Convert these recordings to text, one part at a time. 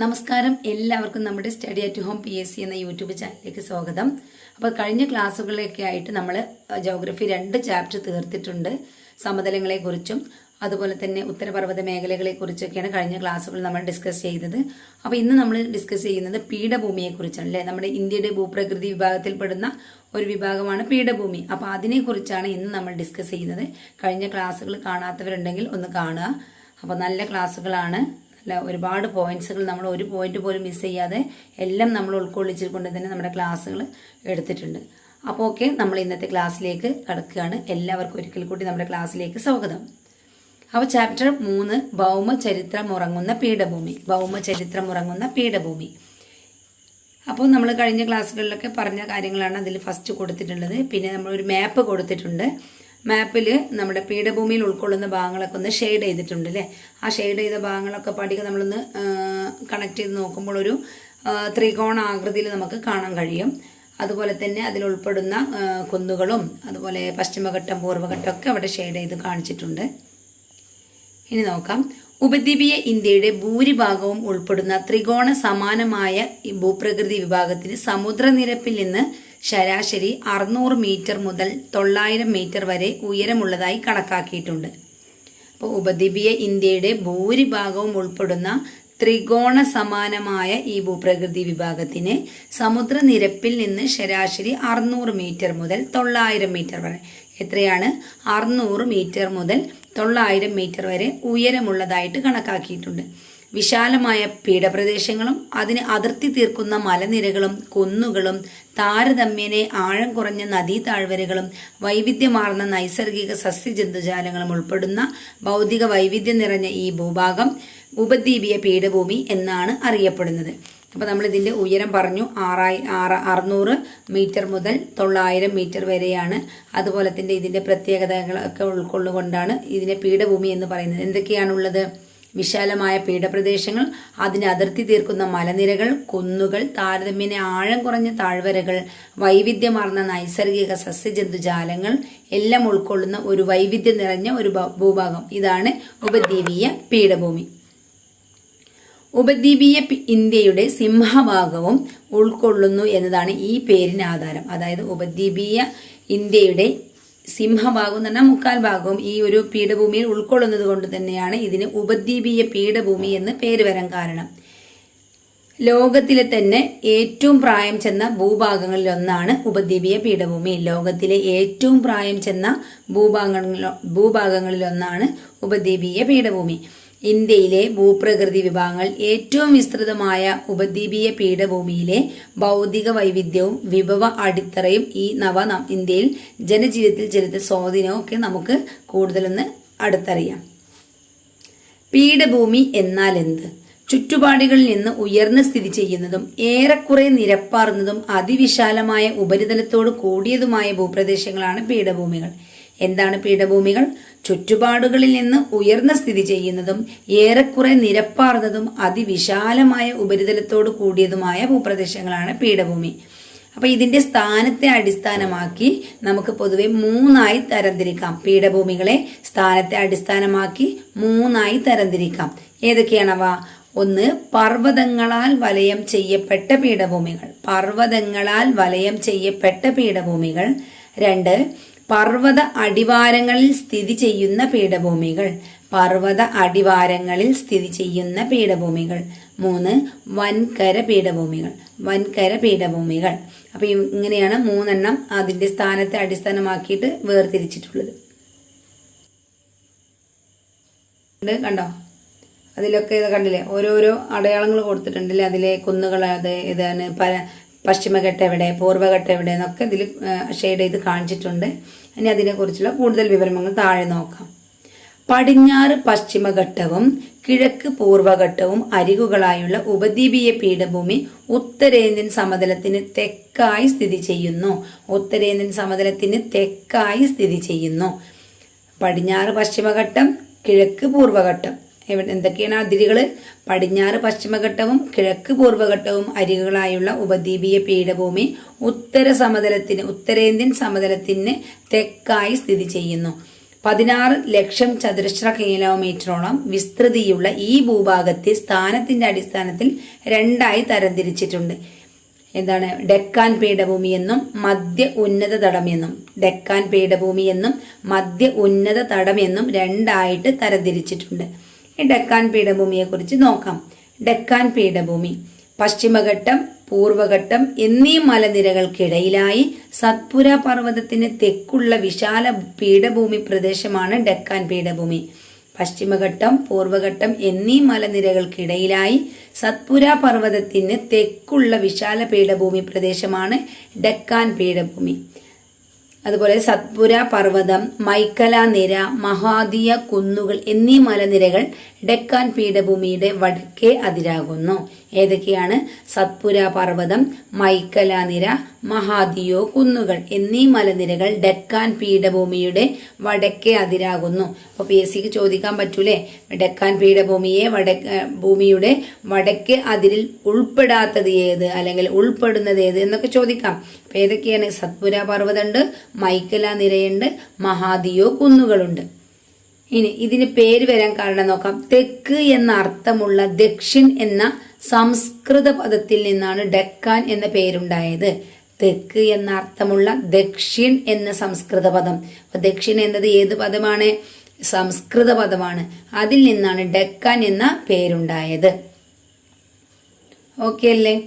നമസ്കാരം. എല്ലാവർക്കും നമ്മുടെ study at home P S C എന്ന യൂട്യൂബ് ചാനലിലേക്ക് സ്വാഗതം. അപ്പോൾ കഴിഞ്ഞ ക്ലാസ്സുകളിലൊക്കെ ആയിട്ട് നമ്മൾ ജോഗ്രഫി രണ്ട് ചാപ്റ്റർ തീർത്തിട്ടുണ്ട്. സമതലങ്ങളെക്കുറിച്ചും അതുപോലെ തന്നെ ഉത്തരപർവത മേഖലകളെക്കുറിച്ചൊക്കെയാണ് കഴിഞ്ഞ ക്ലാസ്സുകൾ നമ്മൾ ഡിസ്കസ് ചെയ്തത്. അപ്പോൾ ഇന്ന് നമ്മൾ ഡിസ്കസ് ചെയ്യുന്നത് പീഠഭൂമിയെക്കുറിച്ചാണ് അല്ലേ? നമ്മുടെ ഇന്ത്യയുടെ ഭൂപ്രകൃതി വിഭാഗത്തിൽപ്പെടുന്ന ഒരു വിഭാഗമാണ് പീഠഭൂമി. അപ്പോൾ അതിനെക്കുറിച്ചാണ് ഇന്ന് നമ്മൾ ഡിസ്കസ് ചെയ്യുന്നത്. കഴിഞ്ഞ ക്ലാസ്സുകൾ കാണാത്തവരുണ്ടെങ്കിൽ ഒന്ന് കാണുക. അപ്പോൾ നല്ല ക്ലാസ്സുകളാണ് അല്ല ഒരുപാട് പോയിന്റ്സുകൾ നമ്മൾ ഒരു പോയിന്റ് പോലും മിസ് ചെയ്യാതെ എല്ലാം നമ്മൾ ഉൾക്കൊള്ളിച്ചുകൊണ്ട് തന്നെ നമ്മുടെ ക്ലാസ്സുകൾ എടുത്തിട്ടുണ്ട്. അപ്പോൾ ഓക്കെ നമ്മൾ ഇന്നത്തെ ക്ലാസ്സിലേക്ക് കടക്കുകയാണ്. എല്ലാവർക്കും ഒരിക്കൽ കൂടി നമ്മുടെ ക്ലാസ്സിലേക്ക് സ്വാഗതം. അപ്പോൾ ചാപ്റ്റർ മൂന്ന് ഭൗമ ചരിത്രം ഉറങ്ങുന്ന പീഠഭൂമി. ഭൗമ ചരിത്രം ഉറങ്ങുന്ന പീഠഭൂമി. അപ്പോൾ നമ്മൾ കഴിഞ്ഞ ക്ലാസ്സുകളിലൊക്കെ പറഞ്ഞ കാര്യങ്ങളാണ് അതിൽ ഫസ്റ്റ് കൊടുത്തിട്ടുള്ളത്. പിന്നെ നമ്മളൊരു മാപ്പ് കൊടുത്തിട്ടുണ്ട്. മാപ്പിൽ നമ്മുടെ പീഠഭൂമിയിൽ ഉൾക്കൊള്ളുന്ന ഭാഗങ്ങളൊക്കെ ഒന്ന് ഷെയ്ഡ് ചെയ്തിട്ടുണ്ട് അല്ലേ ആ ഷെയ്ഡ് ചെയ്ത ഭാഗങ്ങളൊക്കെ പടിക്ക് നമ്മളൊന്ന് കണക്ട് ചെയ്ത് നോക്കുമ്പോൾ ഒരു ത്രികോണ ആകൃതിയിൽ നമുക്ക് കാണാൻ കഴിയും. അതുപോലെ തന്നെ അതിൽ ഉൾപ്പെടുന്ന കുന്നുകളും അതുപോലെ പശ്ചിമഘട്ടം പൂർവഘട്ടം ഒക്കെ അവിടെ ഷെയ്ഡ് ചെയ്ത് കാണിച്ചിട്ടുണ്ട്. ഇനി നോക്കാം. ഉപദ്വീപീയ ഇന്ത്യയുടെ ഭൂരിഭാഗവും ഉൾപ്പെടുന്ന ത്രികോണ സമാനമായ ഭൂപ്രകൃതി വിഭാഗത്തിന് സമുദ്രനിരപ്പിൽ നിന്ന് ശരാശരി അറുന്നൂറ് മീറ്റർ മുതൽ തൊള്ളായിരം മീറ്റർ വരെ ഉയരമുള്ളതായി കണക്കാക്കിയിട്ടുണ്ട്. അപ്പോൾ ഉപദ്വീപീയ ഇന്ത്യയുടെ ഭൂരിഭാഗവും ഉൾപ്പെടുന്ന ത്രികോണ സമാനമായ ഈ ഭൂപ്രകൃതി വിഭാഗത്തിന് സമുദ്രനിരപ്പിൽ നിന്ന് ശരാശരി അറുന്നൂറ് മീറ്റർ മുതൽ തൊള്ളായിരം മീറ്റർ വരെ. എത്രയാണ്? അറുന്നൂറ് മീറ്റർ മുതൽ തൊള്ളായിരം മീറ്റർ വരെ ഉയരമുള്ളതായിട്ട് കണക്കാക്കിയിട്ടുണ്ട്. വിശാലമായ പീഠപ്രദേശങ്ങളും അതിന് അതിർത്തി തീർക്കുന്ന മലനിരകളും കുന്നുകളും താരതമ്യേനെ ആഴം കുറഞ്ഞ നദീതാഴ്വരകളും വൈവിധ്യമാർന്ന നൈസർഗിക സസ്യജന്തുജാലങ്ങളും ഉൾപ്പെടുന്ന ഭൗതിക വൈവിധ്യം നിറഞ്ഞ ഈ ഭൂഭാഗം ഉപദ്വീപീയ പീഠഭൂമി എന്നാണ് അറിയപ്പെടുന്നത്. അപ്പോൾ ഇതിന്റെ ഉയരം പറഞ്ഞു. ആറായി ആറ് അറുന്നൂറ് മീറ്റർ മുതൽ തൊള്ളായിരം മീറ്റർ വരെയാണ്. അതുപോലെ തന്നെ ഇതിന്റെ പ്രത്യേകതകളൊക്കെ ഉൾക്കൊള്ളുകൊണ്ടാണ് ഇതിനെ പീഠഭൂമി എന്ന് പറയുന്നത്. എന്തൊക്കെയാണുള്ളത്? വിശാലമായ പീഠപ്രദേശങ്ങൾ അതിന് അതിർത്തി തീർക്കുന്ന മലനിരകൾ കുന്നുകൾ താരതമ്യേന ആഴം കുറഞ്ഞ താഴ്വരകൾ വൈവിധ്യമാർന്ന നൈസർഗിക സസ്യജന്തുജാലങ്ങൾ എല്ലാം ഉൾക്കൊള്ളുന്ന ഒരു വൈവിധ്യം നിറഞ്ഞ ഒരു ഭൂഭാഗം. ഇതാണ് ഉപദ്വീപീയ പീഠഭൂമി. ഉപദ്വീപീയ ഇന്ത്യയുടെ സിംഹഭാഗവും ഉൾക്കൊള്ളുന്നു എന്നതാണ് ഈ പേരിന് ആധാരം. അതായത് ഉപദ്വീപീയ ഇന്ത്യയുടെ സിംഹഭാഗം എന്ന് പറഞ്ഞാൽ മുക്കാൽ ഭാഗവും ഈ ഒരു പീഠഭൂമിയിൽ ഉൾക്കൊള്ളുന്നത് കൊണ്ട് തന്നെയാണ് ഇതിന് ഉപദ്വീപീയ പീഠഭൂമി എന്ന് പേര് വരാൻ കാരണം. ലോകത്തിലെ തന്നെ ഏറ്റവും പ്രായം ചെന്ന ഭൂഭാഗങ്ങളിൽ ഒന്നാണ് ഉപദ്വീപീയ പീഠഭൂമി. ലോകത്തിലെ ഏറ്റവും പ്രായം ചെന്ന ഭൂഭാഗങ്ങളിൽ ഭൂഭാഗങ്ങളിൽ ഒന്നാണ് ഉപദ്വീപീയ പീഠഭൂമി. ഇന്ത്യയിലെ ഭൂപ്രകൃതി വിഭാഗങ്ങൾ ഏറ്റവും വിസ്തൃതമായ ഉപദ്വീപീയ പീഠഭൂമിയിലെ ഭൗതിക വൈവിധ്യവും വിഭവ അടിത്തറയും ഈ നവ ഇന്ത്യയിൽ ജനജീവിതത്തിൽ ചെലുത്തിയ സ്വാധീനവും ഒക്കെ നമുക്ക് കൂടുതലൊന്ന് അടുത്തറിയാം. പീഠഭൂമി എന്നാൽ എന്ത്? ചുറ്റുപാടുകളിൽ നിന്ന് ഉയർന്ന് സ്ഥിതി ചെയ്യുന്നതും ഏറെക്കുറെ നിരപ്പാർന്നതും അതിവിശാലമായ ഉപരിതലത്തോട് കൂടിയതുമായ ഭൂപ്രദേശങ്ങളാണ് പീഠഭൂമികൾ. എന്താണ് പീഠഭൂമികൾ? ചുറ്റുപാടുകളിൽ നിന്ന് ഉയർന്ന സ്ഥിതി ചെയ്യുന്നതും ഏറെക്കുറെ നിരപ്പാർന്നതും അതിവിശാലമായ ഉപരിതലത്തോട് കൂടിയതുമായ ഭൂപ്രദേശങ്ങളാണ് പീഠഭൂമി. അപ്പൊ ഇതിന്റെ സ്ഥാനത്തെ അടിസ്ഥാനമാക്കി നമുക്ക് പൊതുവെ മൂന്നായി തരംതിരിക്കാം. പീഠഭൂമികളെ സ്ഥാനത്തെ അടിസ്ഥാനമാക്കി മൂന്നായി തരംതിരിക്കാം. ഏതൊക്കെയാണവ ഒന്ന് പർവതങ്ങളാൽ വലയം ചെയ്യപ്പെട്ട പീഠഭൂമികൾ. പർവതങ്ങളാൽ വലയം ചെയ്യപ്പെട്ട പീഠഭൂമികൾ. രണ്ട് പർവത അടിവാരങ്ങളിൽ സ്ഥിതി ചെയ്യുന്ന പീഠഭൂമികൾ. പർവത അടിവാരങ്ങളിൽ സ്ഥിതി ചെയ്യുന്ന പീഠഭൂമികൾ. മൂന്ന് വൻകര പീഠഭൂമികൾ. വൻകര പീഠഭൂമികൾ. അപ്പൊ ഇങ്ങനെയാണ് മൂന്നെണ്ണം അതിന്റെ സ്ഥാനത്തെ അടിസ്ഥാനമാക്കിയിട്ട് വേർതിരിച്ചിട്ടുള്ളത്. കണ്ടോ? അതിലൊക്കെ ഇത് കണ്ടില്ലേ? ഓരോരോ അടയാളങ്ങൾ കൊടുത്തിട്ടുണ്ടല്ലേ? അതിലെ കുന്നുകൾ അത് ഇതാണ് പല പശ്ചിമഘട്ടം എവിടെ പൂർവഘട്ടം എവിടെ എന്നൊക്കെ ഇതിൽ ഷെയ്ഡ് ചെയ്ത് കാണിച്ചിട്ടുണ്ട്. ഇനി അതിനെക്കുറിച്ചുള്ള കൂടുതൽ വിവരങ്ങൾ താഴെ നോക്കാം. പടിഞ്ഞാറ് പശ്ചിമഘട്ടവും കിഴക്ക് പൂർവഘട്ടവും അരികുകളായുള്ള ഉപദ്വീപീയ പീഠഭൂമി ഉത്തരേന്ത്യൻ സമതലത്തിന് തെക്കായി സ്ഥിതി ചെയ്യുന്നു. ഉത്തരേന്ത്യൻ സമതലത്തിന് തെക്കായി സ്ഥിതി ചെയ്യുന്നു. പടിഞ്ഞാറ് പശ്ചിമഘട്ടം കിഴക്ക് പൂർവഘട്ടം എന്തൊക്കെയാണ് അതിരുകൾ പടിഞ്ഞാറ് പശ്ചിമഘട്ടവും കിഴക്ക് പൂർവഘട്ടവും അരികുകളായുള്ള ഉപദ്വീപീയ പീഠഭൂമി ഉത്തര സമതലത്തിന് ഉത്തരേന്ത്യൻ സമതലത്തിന് തെക്കായി സ്ഥിതി ചെയ്യുന്നു. പതിനാറ് ലക്ഷം ചതുരശ്ര കിലോമീറ്ററോളം വിസ്തൃതിയുള്ള ഈ ഭൂഭാഗത്തെ സ്ഥാനത്തിന്റെ അടിസ്ഥാനത്തിൽ രണ്ടായി തരംതിരിച്ചിട്ടുണ്ട്. എന്താണ്? ഡെക്കാൻ പീഠഭൂമി എന്നും മധ്യ ഉന്നത തടം എന്നും ഡെക്കാൻ പീഠഭൂമി എന്നും മധ്യ ഉന്നത തടം എന്നും രണ്ടായിട്ട് തരംതിരിച്ചിട്ടുണ്ട്. ഈ ഡെക്കാൻ പീഠഭൂമിയെക്കുറിച്ച് നോക്കാം. ഡെക്കാൻ പീഠഭൂമി. പശ്ചിമഘട്ടം പൂർവഘട്ടം എന്നീ മലനിരകൾക്കിടയിലായി സത്പുര പർവതത്തിന് തെക്കുള്ള വിശാല പീഠഭൂമി പ്രദേശമാണ് ഡെക്കാൻ പീഠഭൂമി. പശ്ചിമഘട്ടം പൂർവഘട്ടം എന്നീ മലനിരകൾക്കിടയിലായി സത്പുര പർവതത്തിന് തെക്കുള്ള വിശാല പീഠഭൂമി പ്രദേശമാണ് ഡെക്കാൻ പീഠഭൂമി. അതുപോലെ സത്പുര പർവതം മൈക്കല നിര മഹാദിയ കുന്നുകൾ എന്നീ മലനിരകൾ ഡെക്കാൻ പീഠഭൂമിയുടെ വടക്കേ അതിരാകുന്നു. ഏതൊക്കെയാണ്? സത്പുര പർവതം മൈക്കല നിര മഹാദിയോ കുന്നുകൾ എന്നീ മലനിരകൾ ഡെക്കാൻ പീഠഭൂമിയുടെ വടക്കേ അതിരാകുന്നു. അപ്പൊ പി എസ് സിക്ക് ചോദിക്കാൻ പറ്റൂലേ? ഡെക്കാൻ പീഠഭൂമിയെ വടക്ക് ഭൂമിയുടെ വടക്കേ അതിരിൽ ഉൾപ്പെടാത്തത് ഏത്? അല്ലെങ്കിൽ ഉൾപ്പെടുന്നത് ഏത്? എന്നൊക്കെ ചോദിക്കാം. അപ്പൊ ഏതൊക്കെയാണ്? സത്പുര പർവതമുണ്ട് മൈക്കല നിരയുണ്ട് മഹാദിയോ കുന്നുകളുണ്ട്. ഇനി ഇതിന് പേര് വരാൻ കാരണം നോക്കാം. തെക്ക് എന്ന അർത്ഥമുള്ള ദക്ഷിൺ എന്ന സംസ്കൃത പദത്തിൽ നിന്നാണ് ഡെക്കാൻ എന്ന പേരുണ്ടായത്. തെക്ക് എന്ന അർത്ഥമുള്ള ദക്ഷിൺ എന്ന സംസ്കൃത പദം. അപ്പൊ ദക്ഷിൺ എന്നത് ഏത് പദമാണ്? സംസ്കൃത പദമാണ്. അതിൽ നിന്നാണ് ഡെക്കാൻ എന്ന പേരുണ്ടായത്. ഓക്കെ അല്ലേ?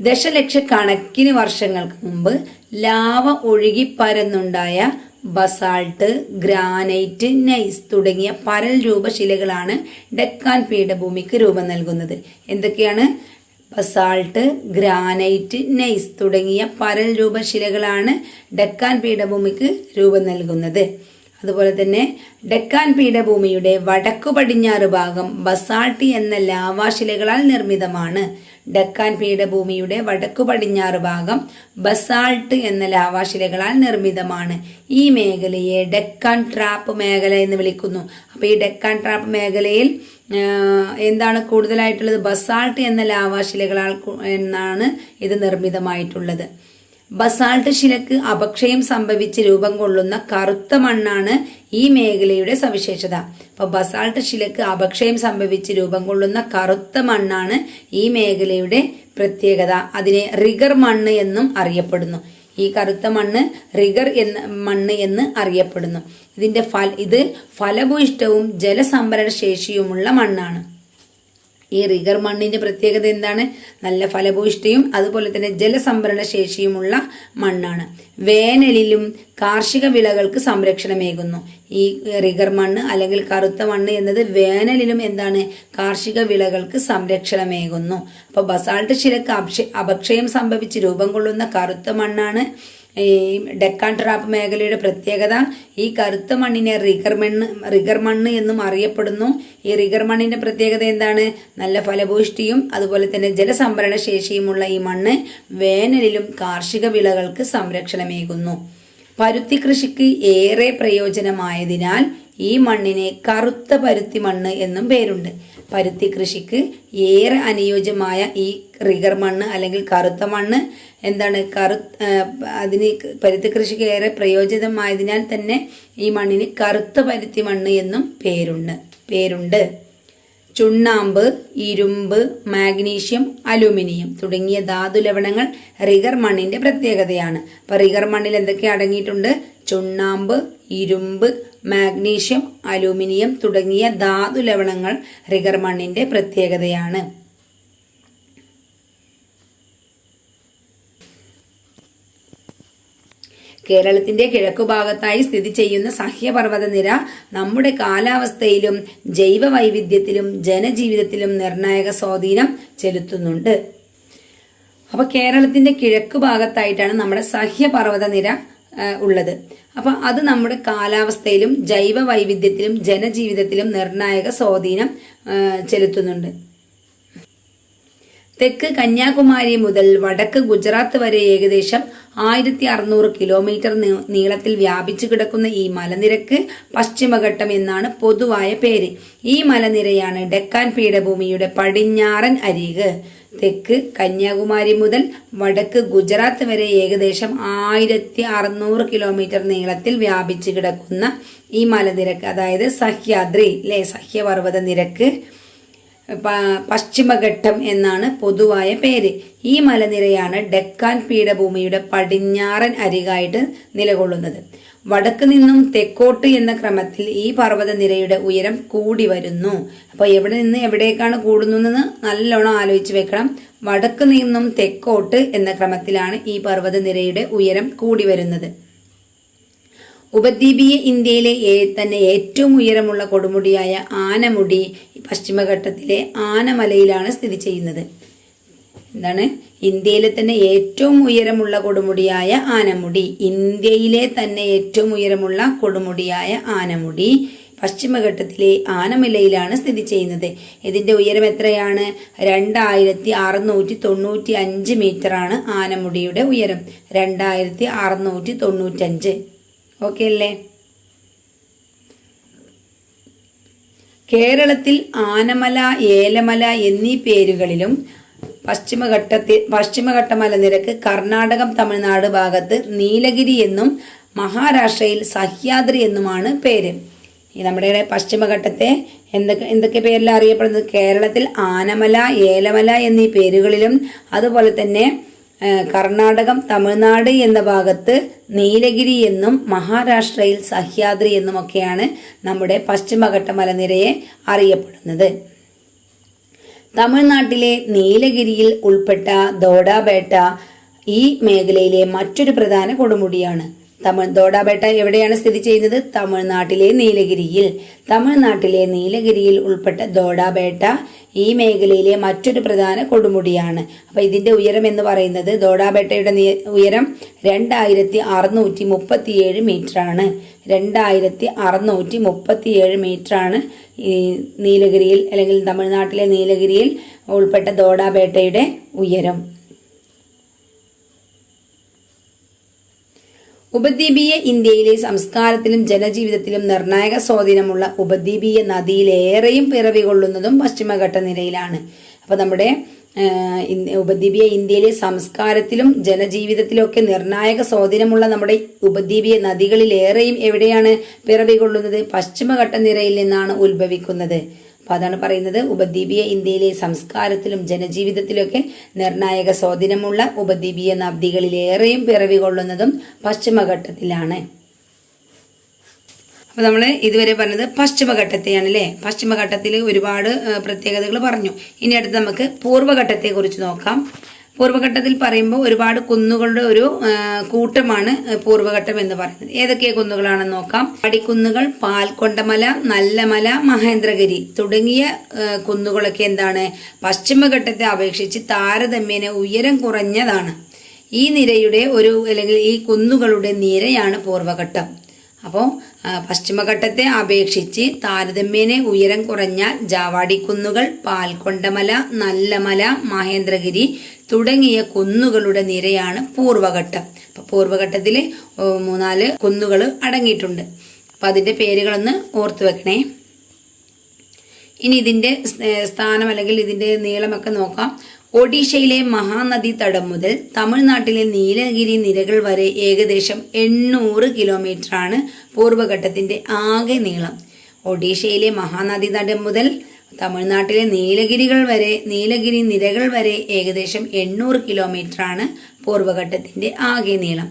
ദശലക്ഷക്കണക്കിന് വർഷങ്ങൾക്ക് മുമ്പ് ലാവ ഒഴുകി പരന്നുണ്ടായ ബസാൾട്ട് ഗ്രാനൈറ്റ് നൈസ് തുടങ്ങിയ പരൽ രൂപശിലകളാണ് ഡെക്കാൻ പീഠഭൂമിക്ക് രൂപം നൽകുന്നത്. എന്തൊക്കെയാണ്? ബസാൾട്ട് ഗ്രാനൈറ്റ് നൈസ് തുടങ്ങിയ പരൽ രൂപശിലകളാണ് ഡെക്കാൻ പീഠഭൂമിക്ക് രൂപം നൽകുന്നത്. അതുപോലെ തന്നെ ഡെക്കാൻ പീഠഭൂമിയുടെ വടക്കു പടിഞ്ഞാറ് ഭാഗം ബസാൾട്ടി എന്ന ലാവാശിലകളാൽ നിർമ്മിതമാണ്. ഡെക്കാൻ പീഠഭൂമിയുടെ വടക്കു പടിഞ്ഞാറ് ഭാഗം ബസാൾട്ട് എന്ന ലാവാശിലകളാൽ നിർമ്മിതമാണ്. ഈ മേഖലയെ ഡെക്കാൻ ട്രാപ്പ് മേഖല എന്ന് വിളിക്കുന്നു. അപ്പോൾ ഈ ഡെക്കാൻ ട്രാപ്പ് മേഖലയിൽ എന്താണ് കൂടുതലായിട്ടുള്ളത്? ബസാൾട്ട് എന്ന ലാവാശിലകളാൽ എന്നാണ് ഇത് നിർമ്മിതമായിട്ടുള്ളത്. ബസാൾട്ട് ശിലക്ക് അപക്ഷയം സംഭവിച്ച് രൂപം കൊള്ളുന്ന കറുത്ത മണ്ണാണ് ഈ മേഖലയുടെ സവിശേഷത. അപ്പൊ ബസാൾട്ട് ശിലക്ക് അപക്ഷയം സംഭവിച്ച് രൂപം കൊള്ളുന്ന കറുത്ത മണ്ണാണ് ഈ മേഖലയുടെ പ്രത്യേകത. അതിനെ റിഗർ മണ്ണ് എന്നും അറിയപ്പെടുന്നു. ഈ കറുത്ത മണ്ണ് റിഗർ എന്ന മണ്ണ് എന്ന് അറിയപ്പെടുന്നു. ഇതിന്റെ ഫൽ ഇത് ഫലഭൂയിഷ്ടവും ജലസംഭരണ ശേഷിയുമുള്ള മണ്ണാണ്. ഈ റിഗർ മണ്ണിന്റെ പ്രത്യേകത എന്താണ്? നല്ല ഫലഭൂഷ്ടിയും അതുപോലെ തന്നെ ജലസംഭരണ ശേഷിയുമുള്ള മണ്ണാണ്. വേനലിലും കാർഷിക വിളകൾക്ക് സംരക്ഷണമേകുന്നു. ഈ റിഗർ മണ്ണ് അല്ലെങ്കിൽ കറുത്ത മണ്ണ് എന്നത് വേനലിലും എന്താണ്? കാർഷിക വിളകൾക്ക് സംരക്ഷണമേകുന്നു. അപ്പൊ ബസാൾട്ട് ശിലക്ക് അപക്ഷയം സംഭവിച്ച് രൂപം കൊള്ളുന്ന കറുത്ത മണ്ണാണ്. ഈ ഡെക്കാൻ ട്രാപ്പ് മേഖലയുടെ പ്രത്യേകത ഈ കറുത്ത മണ്ണിനെ റിഗർ മണ്ണ് റിഗർ മണ്ണ് എന്നും അറിയപ്പെടുന്നു. ഈ റിഗർ മണ്ണിന്റെ പ്രത്യേകത എന്താണ്? നല്ല ഫലഭൂഷ്ടിയും അതുപോലെ തന്നെ ജലസംഭരണ ശേഷിയുമുള്ള ഈ മണ്ണ് വേനലിലും കാർഷിക വിളകൾക്ക് സംരക്ഷണമേകുന്നു. പരുത്തി കൃഷിക്ക് ഏറെ പ്രയോജനമായതിനാൽ ഈ മണ്ണിനെ കറുത്ത പരുത്തി മണ്ണ് എന്നും പേരുണ്ട്. പരുത്തി കൃഷിക്ക് ഏറെ അനുയോജ്യമായ ഈ റിഗർ മണ്ണ് അല്ലെങ്കിൽ കറുത്ത മണ്ണ് എന്താണ് കറു അതിന് പരുത്തി കൃഷിക്ക് ഏറെ പ്രയോജനമായതിനാൽ തന്നെ ഈ മണ്ണിന് കറുത്ത പരുത്തി മണ്ണ് എന്നും പേരുണ്ട്. പേരുണ്ട്. ചുണ്ണാമ്പ് ഇരുമ്പ് മാഗ്നീഷ്യം അലുമിനിയം തുടങ്ങിയ ധാതു ലവണങ്ങൾ റിഗർ മണ്ണിന്റെ പ്രത്യേകതയാണ്. അപ്പൊ റിഗർ മണ്ണിൽ എന്തൊക്കെ അടങ്ങിയിട്ടുണ്ട്? ചുണ്ണാമ്പ് ഇരുമ്പ് മാഗ്നീഷ്യം അലുമിനിയം തുടങ്ങിയ ധാതു ലവണങ്ങൾ റിഗർ മണ്ണിന്റെ പ്രത്യേകതയാണ്. കേരളത്തിന്റെ കിഴക്കുഭാഗത്തായി സ്ഥിതി ചെയ്യുന്ന സഹ്യപർവത നിര നമ്മുടെ കാലാവസ്ഥയിലും ജൈവ വൈവിധ്യത്തിലും ജനജീവിതത്തിലും നിർണായക സ്വാധീനം ചെലുത്തുന്നുണ്ട്. അപ്പോൾ കേരളത്തിന്റെ കിഴക്ക് ഭാഗത്തായിട്ടാണ് നമ്മുടെ സഹ്യപർവത നിര ഉള്ളത്. അപ്പൊ അത് നമ്മുടെ കാലാവസ്ഥയിലും ജൈവ വൈവിധ്യത്തിലും ജനജീവിതത്തിലും നിർണായക സ്വാധീനം ചെലുത്തുന്നുണ്ട്. തെക്ക് കന്യാകുമാരി മുതൽ വടക്ക് ഗുജറാത്ത് വരെ ഏകദേശം ആയിരത്തി അറുന്നൂറ് കിലോമീറ്റർ നീളത്തിൽ വ്യാപിച്ചു കിടക്കുന്ന ഈ മലനിരക്ക് പശ്ചിമഘട്ടം എന്നാണ് പൊതുവായ പേര്. ഈ മലനിരയാണ് ഡെക്കാൻ പീഠഭൂമിയുടെ പടിഞ്ഞാറൻ അരിക്. തെക്ക് കന്യാകുമാരി മുതൽ വടക്ക് ഗുജറാത്ത് വരെ ഏകദേശം ആയിരത്തി അറുന്നൂറ് കിലോമീറ്റർ നീളത്തിൽ വ്യാപിച്ചു കിടക്കുന്ന ഈ മലനിരക്ക് അതായത് സഹ്യാദ്രി അല്ലെ സഹ്യപർവത നിരക്ക് പശ്ചിമഘട്ടം എന്നാണ് പൊതുവായ പേര്. ഈ മലനിരയാണ് ഡെക്കാൻ പീഠഭൂമിയുടെ പടിഞ്ഞാറൻ അരികായിട്ട് നിലകൊള്ളുന്നത്. വടക്ക് നിന്നും തെക്കോട്ട് എന്ന ക്രമത്തിൽ ഈ പർവതനിരയുടെ ഉയരം കൂടി വരുന്നു. അപ്പോൾ എവിടെ നിന്ന് എവിടേക്കാണ് കൂടുന്നതെന്ന് നല്ലോണം ആലോചിച്ച് വെക്കണം. വടക്ക് നിന്നും തെക്കോട്ട് എന്ന ക്രമത്തിലാണ് ഈ പർവതനിരയുടെ ഉയരം കൂടി വരുന്നത്. ഉപദ്വീപീയ ഇന്ത്യയിലെ തന്നെ ഏറ്റവും ഉയരമുള്ള കൊടുമുടിയായ ആനമുടി പശ്ചിമഘട്ടത്തിലെ ആനമലയിലാണ് സ്ഥിതി ചെയ്യുന്നത്. എന്താണ്? ഇന്ത്യയിലെ തന്നെ ഏറ്റവും ഉയരമുള്ള കൊടുമുടിയായ ആനമുടി. ഇന്ത്യയിലെ തന്നെ ഏറ്റവും ഉയരമുള്ള കൊടുമുടിയായ ആനമുടി പശ്ചിമഘട്ടത്തിലെ ആനമലയിലാണ് സ്ഥിതി ചെയ്യുന്നത്. ഇതിന്റെ ഉയരം എത്രയാണ്? രണ്ടായിരത്തി അറുന്നൂറ്റി തൊണ്ണൂറ്റി അഞ്ച് മീറ്ററാണ് ആനമുടിയുടെ ഉയരം. രണ്ടായിരത്തി അറുന്നൂറ്റി തൊണ്ണൂറ്റഞ്ച് ഓക്കെ അല്ലേ? കേരളത്തിൽ ആനമല ഏലമല എന്നീ പേരുകളിലും പശ്ചിമഘട്ടത്തിൽ പശ്ചിമഘട്ട മലനിരക്ക് കർണാടകം തമിഴ്നാട് ഭാഗത്ത് നീലഗിരി എന്നും മഹാരാഷ്ട്രയിൽ സഹ്യാദ്രി എന്നുമാണ് പേര്. നമ്മുടെ പശ്ചിമഘട്ടത്തെ എന്തൊക്കെ എന്തൊക്കെ പേരിൽ അറിയപ്പെടുന്നത്? കേരളത്തിൽ ആനമല ഏലമല എന്നീ പേരുകളിലും അതുപോലെ തന്നെ കർണാടകം തമിഴ്നാട് എന്ന ഭാഗത്ത് നീലഗിരി എന്നും മഹാരാഷ്ട്രയിൽ സഹ്യാദ്രി എന്നുമൊക്കെയാണ് നമ്മുടെ പശ്ചിമഘട്ട മലനിരയെ അറിയപ്പെടുന്നത്. തമിഴ്നാട്ടിലെ നീലഗിരിയിൽ ഉൾപ്പെട്ട ദോഡാബേട്ട ഈ മേഖലയിലെ മറ്റൊരു പ്രധാന കൊടുമുടിയാണ്. തമിഴ് ദോഡാബേട്ട എവിടെയാണ് സ്ഥിതി ചെയ്യുന്നത്? തമിഴ്നാട്ടിലെ നീലഗിരിയിൽ. തമിഴ്നാട്ടിലെ നീലഗിരിയിൽ ഉൾപ്പെട്ട ദോഡാബേട്ട ഈ മേഖലയിലെ മറ്റൊരു പ്രധാന കൊടുമുടിയാണ്. അപ്പൊ ഇതിന്റെ ഉയരം എന്ന് പറയുന്നത് ദോഡാബേട്ടയുടെ ഉയരം രണ്ടായിരത്തി അറുന്നൂറ്റി മുപ്പത്തിയേഴ് മീറ്റർ ആണ് രണ്ടായിരത്തി അറുന്നൂറ്റി മുപ്പത്തിയേഴ് മീറ്റർ ആണ് ഈ നീലഗിരിയിൽ അല്ലെങ്കിൽ തമിഴ്നാട്ടിലെ നീലഗിരിയിൽ ഉൾപ്പെട്ട ദോഡാബേട്ടയുടെ ഉയരം. ഉപദ്വീപീയ ഇന്ത്യയിലെ സംസ്കാരത്തിലും ജനജീവിതത്തിലും നിർണായക സ്വാധീനമുള്ള ഉപദ്വീപീയ നദിയിലേറെയും പിറവി കൊള്ളുന്നതും പശ്ചിമഘട്ട നിരയിലാണ്. അപ്പൊ നമ്മുടെ ഉപദ്വീപീയ ഇന്ത്യയിലെ സംസ്കാരത്തിലും ജനജീവിതത്തിലൊക്കെ നിർണായക സ്വാധീനമുള്ള നമ്മുടെ ഉപദ്വീപീയ നദികളിലേറെയും എവിടെയാണ് പിറവി കൊള്ളുന്നത് പശ്ചിമഘട്ട നിരയിൽ നിന്നാണ് ഉത്ഭവിക്കുന്നത്. അപ്പൊ അതാണ് പറയുന്നത്. ഉപദ്വീപീയ ഇന്ത്യയിലെ സംസ്കാരത്തിലും ജനജീവിതത്തിലൊക്കെ നിർണായക സ്വാധീനമുള്ള ഉപദ്വീപീയ നബ്ദികളിലേറെയും പിറവി കൊള്ളുന്നതും പശ്ചിമഘട്ടത്തിലാണ്. അപ്പൊ നമ്മൾ ഇതുവരെ പറഞ്ഞത് പശ്ചിമഘട്ടത്തെയാണ് അല്ലേ പശ്ചിമഘട്ടത്തിൽ ഒരുപാട് പ്രത്യേകതകൾ പറഞ്ഞു. ഇനി അടുത്ത് നമുക്ക് പൂർവഘട്ടത്തെ കുറിച്ച് നോക്കാം. പൂർവഘട്ടത്തിൽ പറയുമ്പോൾ ഒരുപാട് കുന്നുകളുടെ ഒരു കൂട്ടമാണ് പൂർവഘട്ടം എന്ന് പറയുന്നത്. ഏതൊക്കെ കുന്നുകളാണെന്ന് നോക്കാം. പടിക്കുന്നുകൾ പാൽക്കൊണ്ടമല നല്ലമല മഹേന്ദ്രഗിരി തുടങ്ങിയ കുന്നുകളൊക്കെ എന്താണ്? പശ്ചിമഘട്ടത്തെ അപേക്ഷിച്ച് താരതമ്യേന ഉയരം കുറഞ്ഞതാണ്. ഈ നിരയുടെ ഒരു അല്ലെങ്കിൽ ഈ കുന്നുകളുടെ നിരയാണ് പൂർവഘട്ടം. അപ്പോൾ പശ്ചിമഘട്ടത്തെ അപേക്ഷിച്ച് താരതമ്യേന ഉയരം കുറഞ്ഞ ജാവാടിക്കുന്നുകൾ പാൽക്കൊണ്ടമല നല്ലമല മഹേന്ദ്രഗിരി തുടങ്ങിയ കുന്നുകളുടെ നിരയാണ് പൂർവഘട്ടം. അപ്പോൾ പൂർവഘട്ടത്തിൽ മൂന്നാൽ കുന്നുകൾ അടങ്ങിയിട്ടുണ്ട്. അപ്പം അതിന്റെ പേരുകളൊന്ന് ഓർത്തു വെക്കണേ. ഇനി ഇതിന്റെ സ്- സ്ഥാനം അല്ലെങ്കിൽ ഇതിന്റെ നീളമൊക്കെ നോക്കാം. ഒഡീഷയിലെ മഹാനദി തടം മുതൽ തമിഴ്നാട്ടിലെ നീലഗിരി നിരകൾ വരെ ഏകദേശം എണ്ണൂറ് കിലോമീറ്റർ ആണ് പൂർവഘട്ടത്തിന്റെ ആകെ നീളം. ഒഡീഷയിലെ മഹാനദി തടം മുതൽ തമിഴ്നാട്ടിലെ നീലഗിരികൾ വരെ നീലഗിരി നിരകൾ വരെ ഏകദേശം എണ്ണൂറ് കിലോമീറ്റർ ആണ് പൂർവഘട്ടത്തിന്റെ ആകെ നീളം.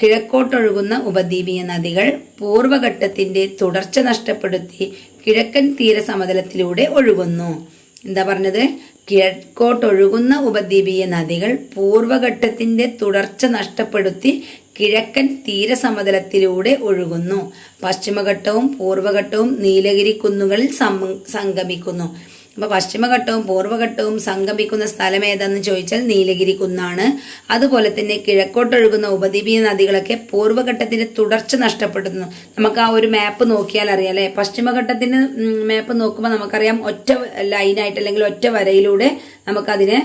കിഴക്കോട്ടൊഴുകുന്ന ഉപദ്വീപീയ നദികൾ പൂർവഘട്ടത്തിന്റെ തുടർച്ച നഷ്ടപ്പെടുത്തി കിഴക്കൻ തീരസമതലത്തിലൂടെ ഒഴുകുന്നു. എന്താ പറഞ്ഞത്? കിഴക്കോട്ടൊഴുകുന്ന ഉപദ്വീപീയ നദികൾ പൂർവഘട്ടത്തിന്റെ തുടർച്ച നഷ്ടപ്പെടുത്തി കിഴക്കൻ തീരസമതലത്തിലൂടെ ഒഴുകുന്നു. പശ്ചിമഘട്ടവും പൂർവഘട്ടവും നീലഗിരി കുന്നുകളിൽ സംഗമിക്കുന്നു. അപ്പൊ പശ്ചിമഘട്ടവും പൂർവഘട്ടവും സംഗമിക്കുന്ന സ്ഥലം ഏതെന്ന് ചോദിച്ചാൽ നീലഗിരി കുന്നാണ്. അതുപോലെ തന്നെ കിഴക്കോട്ടൊഴുകുന്ന ഉപദ്വീപീയ നദികളൊക്കെ പൂർവഘട്ടത്തിന്റെ തുടർച്ച നഷ്ടപ്പെടുന്നു. നമുക്ക് ആ ഒരു മാപ്പ് നോക്കിയാൽ അറിയാം അല്ലെ? പശ്ചിമഘട്ടത്തിന്റെ മാപ്പ് നോക്കുമ്പോൾ നമുക്കറിയാം ഒറ്റ ലൈനായിട്ട് അല്ലെങ്കിൽ ഒറ്റ വരയിലൂടെ നമുക്കതിനെ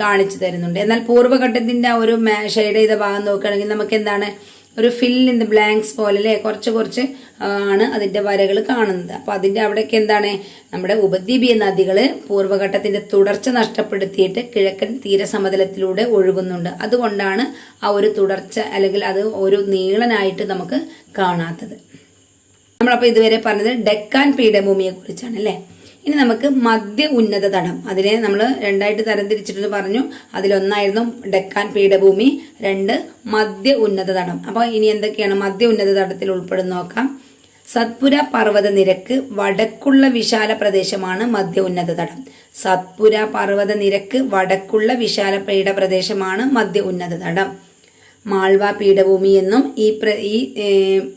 കാണിച്ചു തരുന്നുണ്ട്. എന്നാൽ പൂർവഘട്ടത്തിന്റെ ആ ഒരു ഷെയ്ഡ് ചെയ്ത ഭാഗം നോക്കുകയാണെങ്കിൽ നമുക്ക് എന്താണ് ഒരു ഫിൽ ഇൻ ദ ബ്ലാങ്ക്സ് പോലെ അല്ലേ കുറച്ച് കുറച്ച് ആണ് അതിന്റെ വരകൾ കാണുന്നത്. അപ്പോൾ അതിന്റെ അവിടെയൊക്കെ എന്താണ്? നമ്മുടെ ഉപദ്വീപീയ നദികൾ പൂർവഘട്ടത്തിന്റെ തുടർച്ച നഷ്ടപ്പെടുത്തിയിട്ട് കിഴക്കൻ തീരസമതലത്തിലൂടെ ഒഴുകുന്നുണ്ട്. അതുകൊണ്ടാണ് ആ ഒരു തുടർച്ച അല്ലെങ്കിൽ അത് ഒരു നീളനായിട്ട് നമുക്ക് കാണാത്തത്. നമ്മളപ്പോൾ ഇതുവരെ പറഞ്ഞത് ഡെക്കാൻ പീഠഭൂമിയെ കുറിച്ചാണ് അല്ലേ? ഇനി നമുക്ക് മധ്യ ഉന്നത തടം. അതിനെ നമ്മൾ രണ്ടായിട്ട് തരംതിരിച്ചിട്ട് പറഞ്ഞു. അതിലൊന്നായിരുന്നു ഡെക്കാൻ പീഠഭൂമി രണ്ട് മധ്യ ഉന്നത തടം. അപ്പോൾ ഇനി എന്തൊക്കെയാണ് മധ്യ ഉന്നത തടത്തിൽ ഉൾപ്പെടുന്ന നോക്കാം. സത്പുര പർവത നിരക്ക് വടക്കുള്ള വിശാല പ്രദേശമാണ് മധ്യ ഉന്നത തടം. സത്പുര പർവത നിരക്ക് വടക്കുള്ള വിശാല പീഠ പ്രദേശമാണ് മധ്യ ഉന്നത തടം. മാൾവ പീഠഭൂമി എന്നും ഈ പ്ര ഈ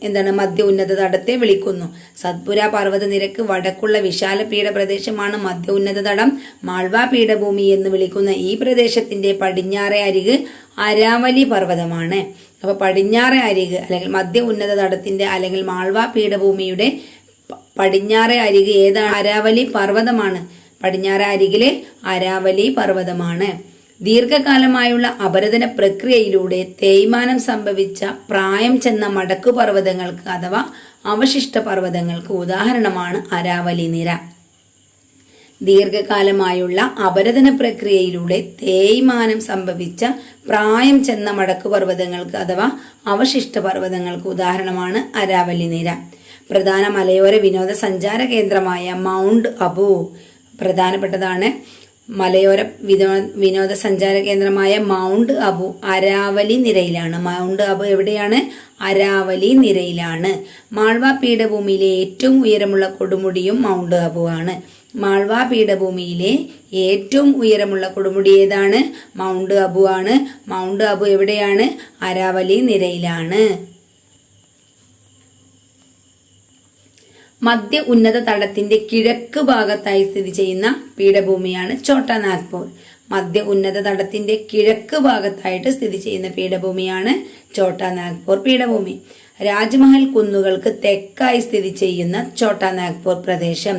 എന്താണ് മധ്യ ഉന്നത തടത്തെ വിളിക്കുന്നു. സത്പുര പർവത നിരക്ക് വടക്കുള്ള വിശാല പീഠ പ്രദേശമാണ് മധ്യ ഉന്നത തടം മാൾവ പീഠഭൂമി എന്ന് വിളിക്കുന്ന ഈ പ്രദേശത്തിന്റെ പടിഞ്ഞാറേ അരിക് അരാവലി പർവതമാണ്. അപ്പൊ പടിഞ്ഞാറേ അരിക് അല്ലെങ്കിൽ മധ്യ ഉന്നത തടത്തിന്റെ അല്ലെങ്കിൽ മാൾവ പീഠഭൂമിയുടെ പടിഞ്ഞാറേ അരിക് ഏതാണ്? അരാവലി പർവതമാണ്. പടിഞ്ഞാറേ അരികിലെ അരാവലി പർവതമാണ്. ദീർഘകാലമായുള്ള അപരദന പ്രക്രിയയിലൂടെ തേയ്മാനം സംഭവിച്ച പ്രായം ചെന്ന മടക്കു പർവതങ്ങൾക്ക് അഥവാ അവശിഷ്ട പർവതങ്ങൾക്ക് ഉദാഹരണമാണ് അരാവലി നിര. ദീർഘകാലമായുള്ള അപരദന പ്രക്രിയയിലൂടെ തേയ്മാനം സംഭവിച്ച പ്രായം ചെന്ന മടക്കു പർവതങ്ങൾക്ക് അഥവാ അവശിഷ്ട പർവതങ്ങൾക്ക് ഉദാഹരണമാണ് അരാവലി നിര. പ്രധാന മലയോര വിനോദസഞ്ചാര കേന്ദ്രമായ മൗണ്ട് അബു. പ്രധാനപ്പെട്ടതാണ് മലയോര വിനോ വിനോദസഞ്ചാര കേന്ദ്രമായ മൗണ്ട് അബു അരാവലി നിരയിലാണ്. മൗണ്ട് അബു എവിടെയാണ്? അരാവലി നിരയിലാണ്. മാൾവ പീഠഭൂമിയിലെ ഏറ്റവും ഉയരമുള്ള കൊടുമുടിയും മൗണ്ട് അബു ആണ്. മാൾവ പീഠഭൂമിയിലെ ഏറ്റവും ഉയരമുള്ള കൊടുമുടി ഏതാണ്? മൗണ്ട് അബു ആണ്. മൗണ്ട് അബു എവിടെയാണ്? അരാവലി നിരയിലാണ്. മധ്യ ഉന്നത തടത്തിന്റെ കിഴക്ക് ഭാഗത്തായി സ്ഥിതി ചെയ്യുന്ന പീഠഭൂമിയാണ് ചോട്ടനാഗ്പൂർ മധ്യ ഉന്നത തടത്തിന്റെ കിഴക്ക് ഭാഗത്തായിട്ട് സ്ഥിതി ചെയ്യുന്ന പീഠഭൂമിയാണ് ചോട്ടനാഗ്പൂർ പീഠഭൂമി. രാജ്മഹൽ കുന്നുകൾക്ക് തെക്കായി സ്ഥിതി ചെയ്യുന്ന ചോട്ടനാഗ്പൂർ പ്രദേശം.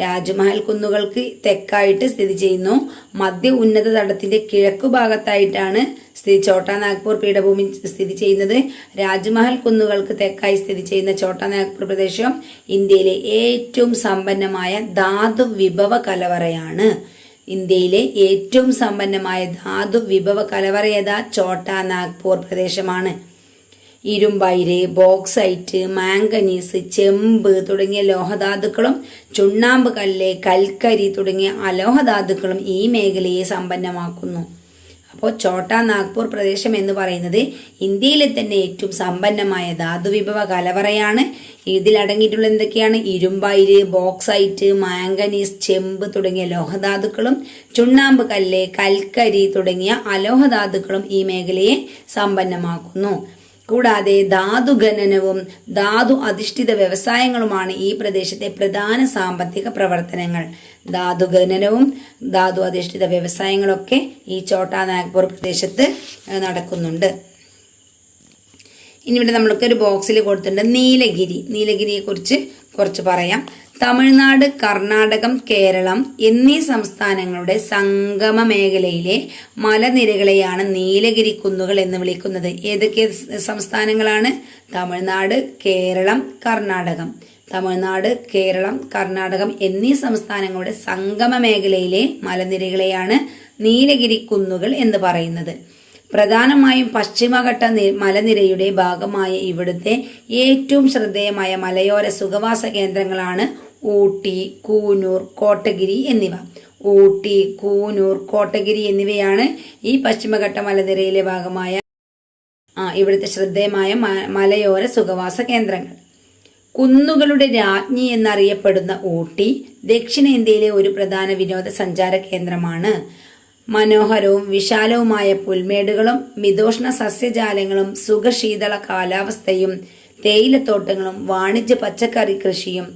രാജ്മഹൽ കുന്നുകൾക്ക് തെക്കായിട്ട് സ്ഥിതി ചെയ്യുന്നു. മധ്യ ഉന്നത തടത്തിന്റെ കിഴക്കു ഭാഗത്തായിട്ടാണ് സ്ഥിതി ഛോട്ടാ നാഗ്പൂർ പീഠഭൂമി സ്ഥിതി ചെയ്യുന്നത്. രാജ്മഹൽ കുന്നുകൾക്ക് തെക്കായി സ്ഥിതി ചെയ്യുന്ന ഛോട്ടാ നാഗ്പൂർ പ്രദേശം ഇന്ത്യയിലെ ഏറ്റവും സമ്പന്നമായ ധാതു വിഭവ കലവറയാണ്. ഇന്ത്യയിലെ ഏറ്റവും സമ്പന്നമായ ധാതു വിഭവ കലവറ ഏതാ? ഛോട്ടാ നാഗ്പൂർ പ്രദേശമാണ്. ഇരുമ്പയിര് ബോക്സൈറ്റ് മാംഗനീസ് ചെമ്പ് തുടങ്ങിയ ലോഹധാതുക്കളും ചുണ്ണാമ്പ് കല്ല് കൽക്കരി തുടങ്ങിയ അലോഹധാതുക്കളും ഈ മേഖലയെ സമ്പന്നമാക്കുന്നു. അപ്പോൾ ചോട്ടാ നാഗ്പൂർ പ്രദേശം എന്ന് പറയുന്നത് ഇന്ത്യയിലെ തന്നെ ഏറ്റവും സമ്പന്നമായ ധാതുവിഭവ കലവറയാണ്. ഇതിൽ അടങ്ങിയിട്ടുള്ള എന്തൊക്കെയാണ്? ഇരുമ്പയിര് ബോക്സൈറ്റ് മാംഗനീസ് ചെമ്പ് തുടങ്ങിയ ലോഹധാതുക്കളും ചുണ്ണാമ്പ് കല്ല് കൽക്കരി തുടങ്ങിയ അലോഹധാതുക്കളും ഈ മേഖലയെ സമ്പന്നമാക്കുന്നു. കൂടാതെ ധാതു ഖനനവും ധാതു അധിഷ്ഠിത വ്യവസായങ്ങളുമാണ് ഈ പ്രദേശത്തെ പ്രധാന സാമ്പത്തിക പ്രവർത്തനങ്ങൾ. ധാതു ഖനനവും ധാതു അധിഷ്ഠിത വ്യവസായങ്ങളൊക്കെ ഈ ചോട്ടാ നാഗ്പൂർ പ്രദേശത്ത് നടക്കുന്നുണ്ട്. ഇനി ഇവിടെ നമ്മൾക്ക് ഒരു ബോക്സിൽ കൊടുത്തിട്ടുണ്ട് നീലഗിരി. നീലഗിരിയെക്കുറിച്ച് കുറച്ച് പറയാം. തമിഴ്നാട് കർണാടകം കേരളം എന്നീ സംസ്ഥാനങ്ങളുടെ സംഗമ മേഖലയിലെ മലനിരകളെയാണ് നീലഗിരി കുന്നുകൾ എന്ന് വിളിക്കുന്നത്. ഏതൊക്കെ സംസ്ഥാനങ്ങളാണ്? തമിഴ്നാട് കേരളം കർണാടകം. തമിഴ്നാട് കേരളം കർണാടകം എന്നീ സംസ്ഥാനങ്ങളുടെ സംഗമ മേഖലയിലെ മലനിരകളെയാണ് നീലഗിരി കുന്നുകൾ എന്ന് പറയുന്നത്. പ്രധാനമായും പശ്ചിമഘട്ട മലനിരയുടെ ഭാഗമായ ഇവിടുത്തെ ഏറ്റവും ശ്രദ്ധേയമായ മലയോര സുഖവാസ കേന്ദ്രങ്ങളാണ് ഊട്ടി കൂനൂർ കോട്ടഗിരി എന്നിവ. ഊട്ടി കൂനൂർ കോട്ടഗിരി എന്നിവയാണ് ഈ പശ്ചിമഘട്ട മലനിരയിലെ ഭാഗമായ ആ ഇവിടുത്തെ ശ്രദ്ധേയമായ മലയോര സുഖവാസ കേന്ദ്രങ്ങൾ. കുന്നുകളുടെ രാജ്ഞി എന്നറിയപ്പെടുന്ന ഊട്ടി ദക്ഷിണേന്ത്യയിലെ ഒരു പ്രധാന വിനോദസഞ്ചാര കേന്ദ്രമാണ്. മനോഹരവും വിശാലവുമായ പുൽമേടുകളും മിതോഷ്ണ സസ്യജാലങ്ങളും സുഖശീതള കാലാവസ്ഥയും തേയിലത്തോട്ടങ്ങളും വാണിജ്യ പച്ചക്കറി കൃഷിയും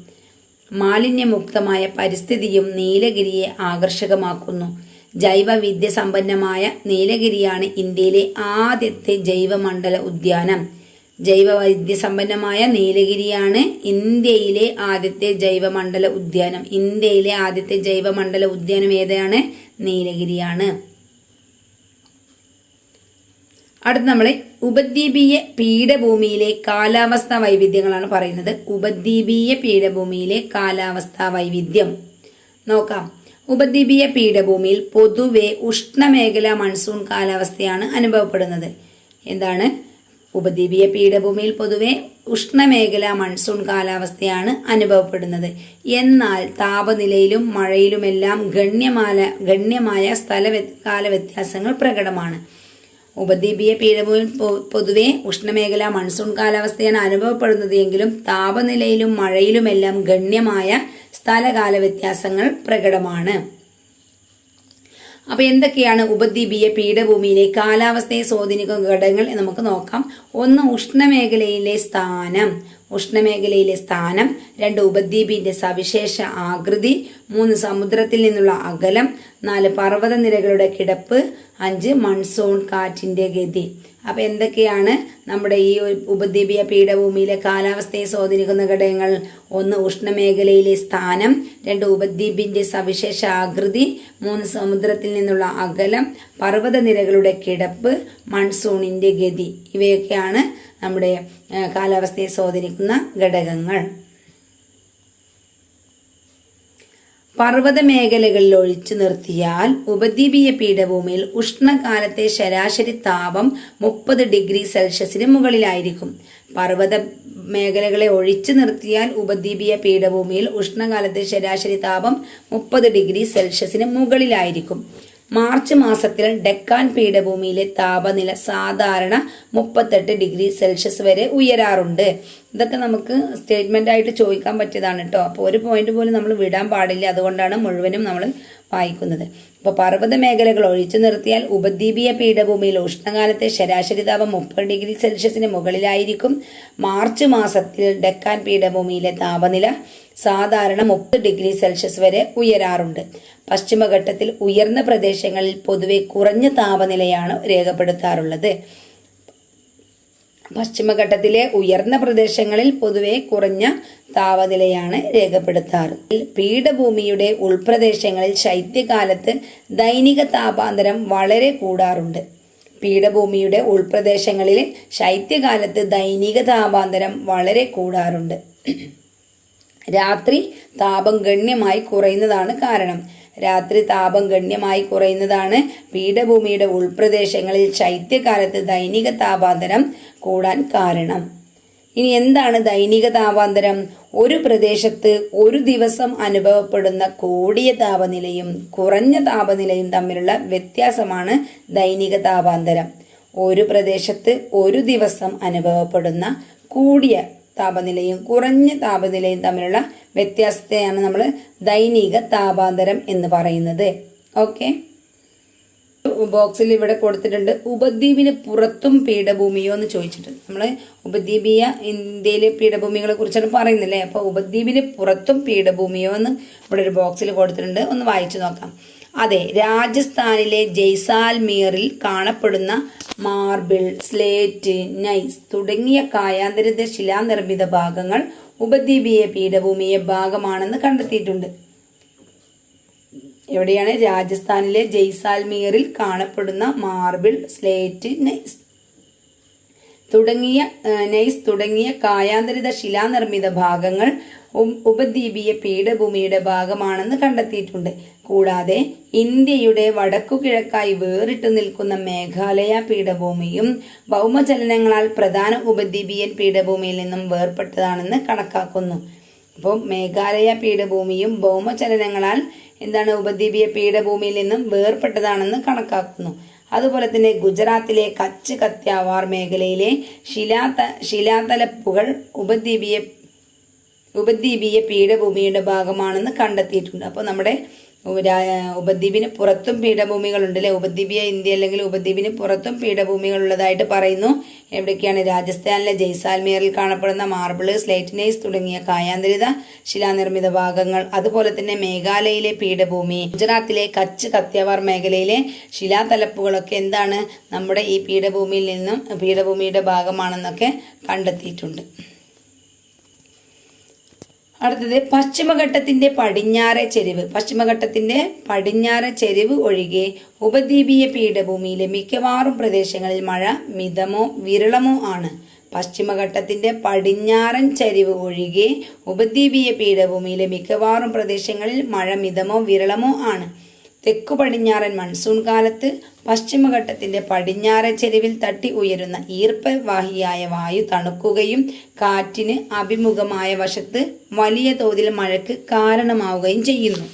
മാലിന്യമുക്തമായ പരിസ്ഥിതിയും നീലഗിരിയെ ആകർഷകമാക്കുന്നു. ജൈവവിദ്യ സമ്പന്നമായ നീലഗിരിയാണ് ഇന്ത്യയിലെ ആദ്യത്തെ ജൈവമണ്ഡല ഉദ്യാനം. ജൈവവൈദ്യ സമ്പന്നമായ നീലഗിരിയാണ് ഇന്ത്യയിലെ ആദ്യത്തെ ജൈവമണ്ഡല ഉദ്യാനം. ഇന്ത്യയിലെ ആദ്യത്തെ ജൈവമണ്ഡല ഉദ്യാനം ഏതാണ്? നീലഗിരിയാണ്. അടുത്ത് നമ്മൾ ഉപദ്വീപീയ പീഠഭൂമിയിലെ കാലാവസ്ഥ വൈവിധ്യങ്ങളാണ് പറയുന്നത്. ഉപദ്വീപീയ പീഠഭൂമിയിലെ കാലാവസ്ഥ വൈവിധ്യം. നോക്കാം. ഉപദ്വീപീയ പീഠഭൂമിയിൽ പൊതുവെ ഉഷ്ണമേഖല മൺസൂൺ കാലാവസ്ഥയാണ് അനുഭവപ്പെടുന്നത്. എന്താണ്? ഉപദ്വീപീയ പീഠഭൂമിയിൽ പൊതുവെ ഉഷ്ണമേഖല മൺസൂൺ കാലാവസ്ഥയാണ് അനുഭവപ്പെടുന്നത്. എന്നാൽ താപനിലയിലും മഴയിലുമെല്ലാം ഗണ്യമായ ഗണ്യമായ സ്ഥല കാലവ്യത്യാസങ്ങൾ പ്രകടമാണ്. ഉപദ്വീപീയ പീഠഭൂമിയിൽ പൊ- പൊതുവെ ഉഷ്ണമേഖല മൺസൂൺ കാലാവസ്ഥയാണ് അനുഭവപ്പെടുന്നത് എങ്കിലും താപനിലയിലും മഴയിലുമെല്ലാം ഗണ്യമായ സ്ഥലകാല വ്യത്യാസങ്ങൾ പ്രകടമാണ്. അപ്പൊ എന്തൊക്കെയാണ് ഉപദ്വീപീയ പീഠഭൂമിയിലെ കാലാവസ്ഥയെ സ്വാധീനിക്കുന്ന ഘടകങ്ങൾ നമുക്ക് നോക്കാം. ഒന്ന് ഉഷ്ണമേഖലയിലെ സ്ഥാനം. ഉഷ്ണമേഖലയിലെ സ്ഥാനം രണ്ട് ഉപദ്വീപിന്റെ സവിശേഷ ആകൃതി മൂന്ന് സമുദ്രത്തിൽ നിന്നുള്ള അകലം നാല് പർവത നിരകളുടെ കിടപ്പ് അഞ്ച് മൺസൂൺ കാറ്റിന്റെ ഗതി. അപ്പൊ എന്തൊക്കെയാണ് നമ്മുടെ ഈ ഉപദ്വീപിയ പീഠഭൂമിയിലെ കാലാവസ്ഥയെ സ്വാധീനിക്കുന്ന ഘടകങ്ങൾ? ഒന്ന് ഉഷ്ണമേഖലയിലെ സ്ഥാനം രണ്ട് ഉപദ്വീപിന്റെ സവിശേഷ ആകൃതി മൂന്ന് സമുദ്രത്തിൽ നിന്നുള്ള അകലം പർവത നിരകളുടെ കിടപ്പ് മൺസൂണിന്റെ ഗതി. ഇവയൊക്കെയാണ് നമ്മുടെ കാലാവസ്ഥയെ സ്വാധീനിക്കുന്ന ഘടകങ്ങൾ. പർവത മേഖലകളിൽ ഒഴിച്ചു നിർത്തിയാൽ ഉപദ്വീപീയ പീഠഭൂമിയിൽ ഉഷ്ണകാലത്തെ ശരാശരി താപം മുപ്പത് ഡിഗ്രി സെൽഷ്യസിന് മുകളിലായിരിക്കും. പർവത മേഖലകളെ ഒഴിച്ചു നിർത്തിയാൽ ഉപദ്വീപീയ പീഠഭൂമിയിൽ ഉഷ്ണകാലത്തെ ശരാശരി താപം മുപ്പത് ഡിഗ്രി സെൽഷ്യസിന് മുകളിലായിരിക്കും. മാർച്ച് മാസത്തിൽ ഡെക്കാൻ പീഠഭൂമിയിലെ താപനില സാധാരണ മുപ്പത്തെട്ട് ഡിഗ്രി സെൽഷ്യസ് വരെ ഉയരാറുണ്ട്. ഇതൊക്കെ നമുക്ക് സ്റ്റേറ്റ്മെന്റ് ആയിട്ട് ചോദിക്കാൻ പറ്റിയതാണ് കേട്ടോ അപ്പോൾ ഒരു പോയിന്റ് പോലും നമ്മൾ വിടാൻ പാടില്ല. അതുകൊണ്ടാണ് മുഴുവനും നമ്മൾ വായിക്കുന്നത്. അപ്പോൾ പർവത മേഖലകൾ ഒഴിച്ചു നിർത്തിയാൽ ഉപദ്വീപീയ പീഠഭൂമിയിൽ ഉഷ്ണകാലത്തെ ശരാശരി താപം മുപ്പത് ഡിഗ്രി സെൽഷ്യസിന് മുകളിലായിരിക്കും. മാർച്ച് മാസത്തിൽ ഡെക്കാൻ പീഠഭൂമിയിലെ താപനില സാധാരണ മുപ്പത് ഡിഗ്രി സെൽഷ്യസ് വരെ ഉയരാറുണ്ട്. പശ്ചിമഘട്ടത്തിൽ ഉയർന്ന പ്രദേശങ്ങളിൽ പൊതുവെ കുറഞ്ഞ താപനിലയാണ് രേഖപ്പെടുത്താറുള്ളത്. പശ്ചിമഘട്ടത്തിലെ ഉയർന്ന പ്രദേശങ്ങളിൽ പൊതുവെ കുറഞ്ഞ താപനിലയാണ് രേഖപ്പെടുത്താറ്. പീഠഭൂമിയുടെ ഉൾപ്രദേശങ്ങളിൽ ശൈത്യകാലത്ത് ദൈനിക താപാന്തരം വളരെ കൂടാറുണ്ട്. പീഠഭൂമിയുടെ ഉൾപ്രദേശങ്ങളിൽ ശൈത്യകാലത്ത് ദൈനിക താപാന്തരം വളരെ കൂടാറുണ്ട്. രാത്രി താപം ഗണ്യമായി കുറയുന്നതാണ് കാരണം. രാത്രി താപം ഗണ്യമായി കുറയുന്നതാണ്. പീഠഭൂമിയുടെ ഉൾപ്രദേശങ്ങളിൽ ശൈത്യകാലത്ത് ദൈനിക താപാന്തരം കൂടാൻ കാരണം. ഇനി എന്താണ് ദൈനിക താപാന്തരം? ഒരു പ്രദേശത്ത് ഒരു ദിവസം അനുഭവപ്പെടുന്ന കൂടിയ താപനിലയും കുറഞ്ഞ താപനിലയും തമ്മിലുള്ള വ്യത്യാസമാണ് ദൈനിക താപാന്തരം. ഒരു പ്രദേശത്ത് ഒരു ദിവസം അനുഭവപ്പെടുന്ന കൂടിയ താപനിലയും കുറഞ്ഞ താപനിലയും തമ്മിലുള്ള വ്യത്യാസത്തെയാണ് നമ്മൾ ദൈനിക താപാന്തരം എന്ന് പറയുന്നത്. ഓക്കെ? ബോക്സിൽ ഇവിടെ കൊടുത്തിട്ടുണ്ട് ഉപദ്വീപിന് പുറത്തും പീഠഭൂമിയോ എന്ന് ചോദിച്ചിട്ടുണ്ട്. നമ്മൾ ഉപദ്വീപീയ ഇന്ത്യയിലെ പീഠഭൂമികളെ കുറിച്ചാണ് പറയുന്നില്ലേ അപ്പോൾ ഉപദ്വീപിന് പുറത്തും പീഠഭൂമിയോ എന്ന് ഇവിടെ ഒരു ബോക്സിൽ കൊടുത്തിട്ടുണ്ട്. ഒന്ന് വായിച്ചു നോക്കാം. അതെ രാജസ്ഥാനിലെ ജയ്സാൽമീറിൽ കാണപ്പെടുന്ന മാർബിൾ സ്ലേറ്റ് നൈസ് തുടങ്ങിയ കായാന്തരിത ശിലാനിർമ്മിത ഭാഗങ്ങൾ ഉപദ്വീപീയ പീഠഭൂമിയെ ഭാഗമാണെന്ന് കണ്ടെത്തിയിട്ടുണ്ട്. എവിടെയാണ് രാജസ്ഥാനിലെ ജയ്സാൽമീറിൽ കാണപ്പെടുന്ന മാർബിൾ സ്ലേറ്റ് നൈസ്? തുടങ്ങിയ നൈസ് തുടങ്ങിയ കായാന്തരിത ശിലാനിർമ്മിത ഭാഗങ്ങൾ ഉപദ്വീപീയ പീഠഭൂമിയുടെ ഭാഗമാണെന്ന് കണ്ടെത്തിയിട്ടുണ്ട്. കൂടാതെ ഇന്ത്യയുടെ വടക്കു കിഴക്കായി വേറിട്ട് നിൽക്കുന്ന മേഘാലയ പീഠഭൂമിയും ഭൗമചലനങ്ങളാൽ പ്രധാന ഉപദ്വീപീയൻ പീഠഭൂമിയിൽ നിന്നും വേർപെട്ടതാണെന്ന് കണക്കാക്കുന്നു. അപ്പോൾ മേഘാലയ പീഠഭൂമിയും ഭൗമചലനങ്ങളാൽ എന്താണ് ഉപദ്വീപീയ പീഠഭൂമിയിൽ നിന്നും വേർപെട്ടതാണെന്ന് കണക്കാക്കുന്നു. അതുപോലെ തന്നെ ഗുജറാത്തിലെ കച്ച് കത്യാവാർ മേഖലയിലെ ശിലാത ശിലാതലപ്പുകൾ ഉപദ്വീപീയ ഉപദ്വീപീയ പീഠഭൂമിയുടെ ഭാഗമാണെന്ന് കണ്ടെത്തിയിട്ടുണ്ട്. അപ്പോൾ നമ്മുടെ ഉപദ്വീപിന് പുറത്തും പീഠഭൂമികളുണ്ട് അല്ലെ ഉപദ്വീപിയ ഇന്ത്യ അല്ലെങ്കിൽ ഉപദ്വീപിന് പുറത്തും പീഠഭൂമികൾ ഉള്ളതായിട്ട് പറയുന്നു. എവിടേക്കാണ്? രാജസ്ഥാനിലെ ജയ്സാൽമീറിൽ കാണപ്പെടുന്ന മാർബിൾ സ്ലേറ്റിനൈസ് തുടങ്ങിയ കായാന്തരിത ശിലാനിർമ്മിത ഭാഗങ്ങൾ അതുപോലെ തന്നെ മേഘാലയയിലെ പീഠഭൂമി ഗുജറാത്തിലെ കച്ച് കത്യവാർ മേഖലയിലെ ശിലാതലപ്പുകളൊക്കെ എന്താണ്? നമ്മുടെ ഈ പീഠഭൂമിയിൽ നിന്നും പീഠഭൂമിയുടെ ഭാഗമാണെന്നൊക്കെ കണ്ടെത്തിയിട്ടുണ്ട്. അടുത്തത് പശ്ചിമഘട്ടത്തിന്റെ പടിഞ്ഞാറെ ചെരിവ്. പശ്ചിമഘട്ടത്തിന്റെ പടിഞ്ഞാറെ ചെരിവ് ഒഴികെ ഉപദ്വീപീയ പീഠഭൂമിയിലെ മിക്കവാറും പ്രദേശങ്ങളിൽ മഴ മിതമോ വിരളമോ ആണ്. പശ്ചിമഘട്ടത്തിന്റെ പടിഞ്ഞാറൻ ചരിവ് ഒഴികെ ഉപദ്വീപീയ പീഠഭൂമിയിലെ മിക്കവാറും പ്രദേശങ്ങളിൽ മഴ മിതമോ വിരളമോ ആണ്. തെക്കു പടിഞ്ഞാറൻ മൺസൂൺ കാലത്ത് പശ്ചിമഘട്ടത്തിന്റെ പടിഞ്ഞാറൻ ചെരിവിൽ തട്ടി ഉയരുന്ന ഈർപ്പവാഹിയായ വായു തണുക്കുകയും കാറ്റിന് അഭിമുഖമായ വശത്ത് വലിയ തോതിൽ മഴയ്ക്ക് കാരണമാവുകയും ചെയ്യുന്നു.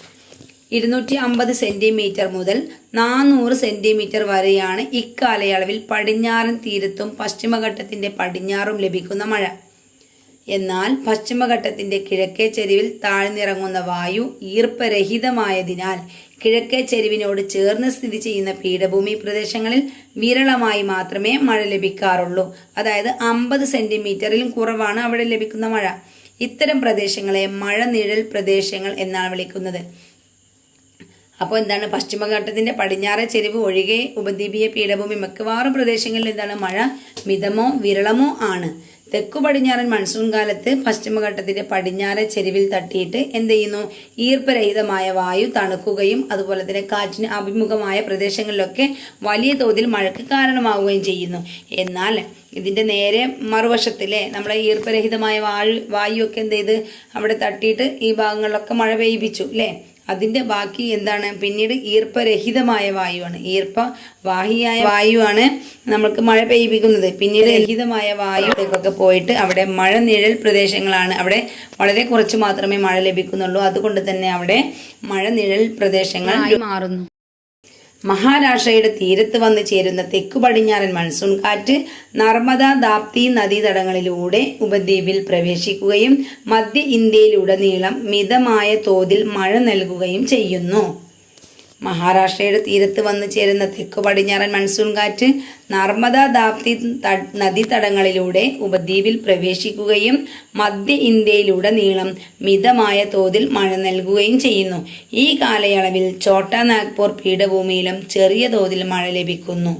ഇരുന്നൂറ്റി അമ്പത് സെന്റിമീറ്റർ മുതൽ നാനൂറ് സെന്റിമീറ്റർ വരെയാണ് ഇക്കാലയളവിൽ പടിഞ്ഞാറൻ തീരത്തും പശ്ചിമഘട്ടത്തിന്റെ പടിഞ്ഞാറും ലഭിക്കുന്ന മഴ. എന്നാൽ പശ്ചിമഘട്ടത്തിന്റെ കിഴക്കേ ചെരിവിൽ താഴ്ന്നിറങ്ങുന്ന വായു ഈർപ്പരഹിതമായതിനാൽ കിഴക്കേ ചെരുവിനോട് ചേർന്ന് സ്ഥിതി ചെയ്യുന്ന പീഠഭൂമി പ്രദേശങ്ങളിൽ വിരളമായി മാത്രമേ മഴ ലഭിക്കാറുള്ളൂ. അതായത് അമ്പത് സെന്റിമീറ്ററിലും കുറവാണ് അവിടെ ലഭിക്കുന്ന മഴ. ഇത്തരം പ്രദേശങ്ങളെ മഴനിഴൽ പ്രദേശങ്ങൾ എന്നാണ് വിളിക്കുന്നത്. അപ്പോൾ എന്താണ്? പശ്ചിമഘട്ടത്തിന്റെ പടിഞ്ഞാറെ ചെരിവ് ഒഴികെ ഉപദ്വീപീയ പീഠഭൂമി മിക്കവാറും പ്രദേശങ്ങളിൽ എന്താണ്? മഴ മിതമോ വിരളമോ ആണ്. തെക്കു പടിഞ്ഞാറൻ മൺസൂൺ കാലത്ത് പശ്ചിമഘട്ടത്തിന്റെ പടിഞ്ഞാറെ ചെരുവിൽ തട്ടിയിട്ട് എന്ത് ചെയ്യുന്നു? ഈർപ്പരഹിതമായ വായു തണുക്കുകയും അതുപോലെ തന്നെ കാറ്റിന് അഭിമുഖമായ പ്രദേശങ്ങളിലൊക്കെ വലിയ തോതിൽ മഴയ്ക്ക് കാരണമാവുകയും ചെയ്യുന്നു. എന്നാൽ ഇതിന്റെ നേരെ മറുവശത്തിലെ നമ്മുടെ ഈർപ്പരഹിതമായ വായു ഒക്കെ എന്ത് ചെയ്ത് അവിടെ തട്ടിയിട്ട് ഈ ഭാഗങ്ങളിലൊക്കെ മഴ പെയ്യിപ്പിച്ചു അല്ലേ? അതിന്റെ ബാക്കി എന്താണ്? പിന്നീട് ഈർപ്പരഹിതമായ വായുവാണ്. ഈർപ്പ വാഹിയായ വായുവാണ് നമ്മൾക്ക് മഴ പെയ്യിപ്പിക്കുന്നത്. പിന്നീട് രഹിതമായ വായുക്കൊക്കെ പോയിട്ട് അവിടെ മഴ നിഴൽ പ്രദേശങ്ങളാണ്. അവിടെ വളരെ കുറച്ച് മാത്രമേ മഴ ലഭിക്കുന്നുള്ളൂ. അതുകൊണ്ട് തന്നെ അവിടെ മഴ നിഴൽ പ്രദേശങ്ങൾ മാറുന്നു. മഹാരാഷ്ട്രയുടെ തീരത്ത് വന്ന് ചേരുന്ന തെക്കു പടിഞ്ഞാറൻ മൺസൂൺ കാറ്റ് നർമ്മദ ദാപ്തി നദീതടങ്ങളിലൂടെ ഉപദ്വീപിൽ പ്രവേശിക്കുകയും മധ്യ ഇന്ത്യയിലുടനീളം മിതമായ തോതിൽ മഴ നൽകുകയും ചെയ്യുന്നു. മഹാരാഷ്ട്രയുടെ തീരത്ത് വന്നു ചേരുന്ന തെക്കു പടിഞ്ഞാറൻ മൺസൂൺ കാറ്റ് നർമ്മദ ദാപ്തി നദീതടങ്ങളിലൂടെ ഉപദ്വീപിൽ പ്രവേശിക്കുകയും മധ്യ ഇന്ത്യയിലുടനീളം മിതമായ തോതിൽ മഴ നൽകുകയും ചെയ്യുന്നു. ഈ കാലയളവിൽ ചോട്ടാ നാഗ്പൂർ പീഠഭൂമിയിലും ചെറിയ തോതിൽ മഴ ലഭിക്കുന്നു.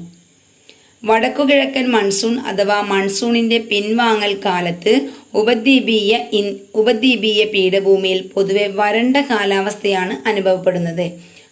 വടക്കുകിഴക്കൻ മൺസൂൺ അഥവാ മൺസൂണിന്റെ പിൻവാങ്ങൽ കാലത്ത് ഉപദ്വീപീയ ഇൻ ഉപദ്വീപീയ പീഠഭൂമിയിൽ പൊതുവെ വരണ്ട കാലാവസ്ഥയാണ് അനുഭവപ്പെടുന്നത്.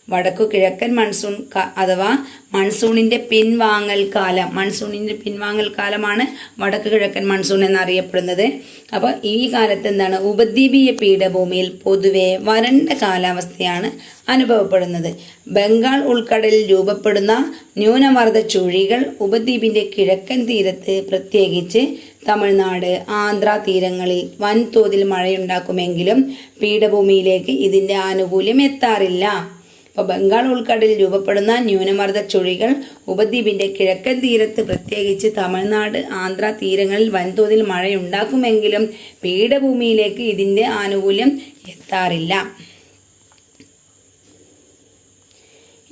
വടക്കു കിഴക്കൻ മൺസൂൺ അഥവാ മൺസൂണിന്റെ പിൻവാങ്ങൽ കാലം. മൺസൂണിന്റെ പിൻവാങ്ങൽ കാലമാണ് വടക്കു കിഴക്കൻ മൺസൂൺ എന്നറിയപ്പെടുന്നത്. അപ്പോൾ ഈ കാലത്ത് എന്താണ്? ഉപദ്വീപീയ പീഠഭൂമിയിൽ പൊതുവെ വരണ്ട കാലാവസ്ഥയാണ് അനുഭവപ്പെടുന്നത്. ബംഗാൾ ഉൾക്കടലിൽ രൂപപ്പെടുന്ന ന്യൂനമർദ്ദ ചുഴികൾ ഉപദ്വീപിന്റെ കിഴക്കൻ തീരത്ത് പ്രത്യേകിച്ച് തമിഴ്നാട് ആന്ധ്ര തീരങ്ങളിൽ വൻതോതിൽ മഴയുണ്ടാക്കുമെങ്കിലും പീഠഭൂമിയിലേക്ക് ഇതിന്റെ ആനുകൂല്യം എത്താറില്ല. അപ്പോൾ ബംഗാൾ ഉൾക്കടലിൽ രൂപപ്പെടുന്ന ന്യൂനമർദ്ദ ചുഴികൾ ഉപദ്വീപിന്റെ കിഴക്കൻ തീരത്ത് പ്രത്യേകിച്ച് തമിഴ്നാട് ആന്ധ്ര തീരങ്ങളിൽ വൻതോതിൽ മഴയുണ്ടാക്കുമെങ്കിലും പീഠഭൂമിയിലേക്ക് ഇതിന്റെ ആനുകൂല്യം എത്താറില്ല.